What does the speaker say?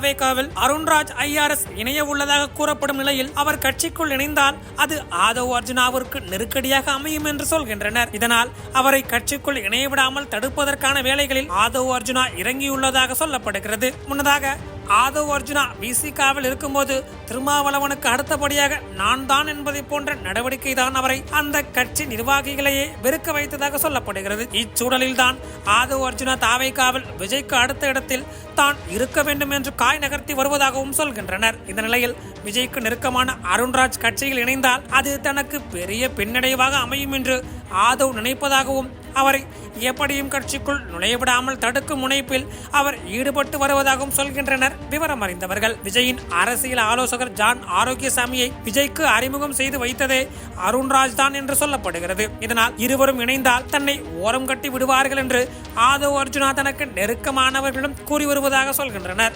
தாவேகாவில் Arunraj IRS இணைய உள்ளதாக கூறப்படும் நிலையில் அவர் கட்சிக்குள் இணைந்தால் அது ஆதவ் அர்ஜுனாவிற்கு நெருக்கடியாக அமையும் என்று சொல்கின்றனர். இதனால் அவரை கட்சிக்குள் இணைய விடாமல் தடுப்பதற்கான வேலைகளில் ஆதவ் அர்ஜுனா இறங்கியுள்ளதாக சொல்லப்படுகிறது. முன்னதாக ஆதவ் அர்ஜுனா விசிகாவில் இருக்கும்போது திருமாவளவனுக்கு அடுத்தபடியாக நான் தான் என்பதை போன்ற நடவடிக்கை தான் அவரை அந்த கட்சி நிர்வாகிகளையே வெறுக்க வைத்ததாக சொல்லப்படுகிறது. இச்சூழலில் தான் ஆதவ் அர்ஜுனா தாவைக்காவில் விஜய்க்கு அடுத்த இடத்தில் தான் இருக்க வேண்டும் என்று காய் நகர்த்தி வருவதாகவும் சொல்கின்றனர். இந்த நிலையில் விஜய்க்கு நெருக்கமான அருண்ராஜ் கட்சியில் இணைந்தால் அது தனக்கு பெரிய பின்னடைவாக அமையும் என்று ஆதவ் நினைப்பதாகவும் அவரை எப்படியும் கட்சிக்குள் நுழையவிடாமல் தடுக்கும் முனைப்பில் அவர் ஈடுபட்டு வருவதாகவும் சொல்கின்றனர். விவரம் அறிந்தவர்கள் விஜயின் அரசியல் ஆலோசகர் ஜான் ஆரோக்கியசாமியை விஜய்க்கு அறிமுகம் செய்து வைத்ததே அருண்ராஜ் தான் என்று சொல்லப்படுகிறது. இதனால் இருவரும் இணைந்தால் தன்னை ஓரம் கட்டி விடுவார்கள் என்று ஆதவ் அர்ஜுனா தனக்கு நெருக்கமானவர்களிடம் கூறி வருவதாக சொல்கின்றனர்.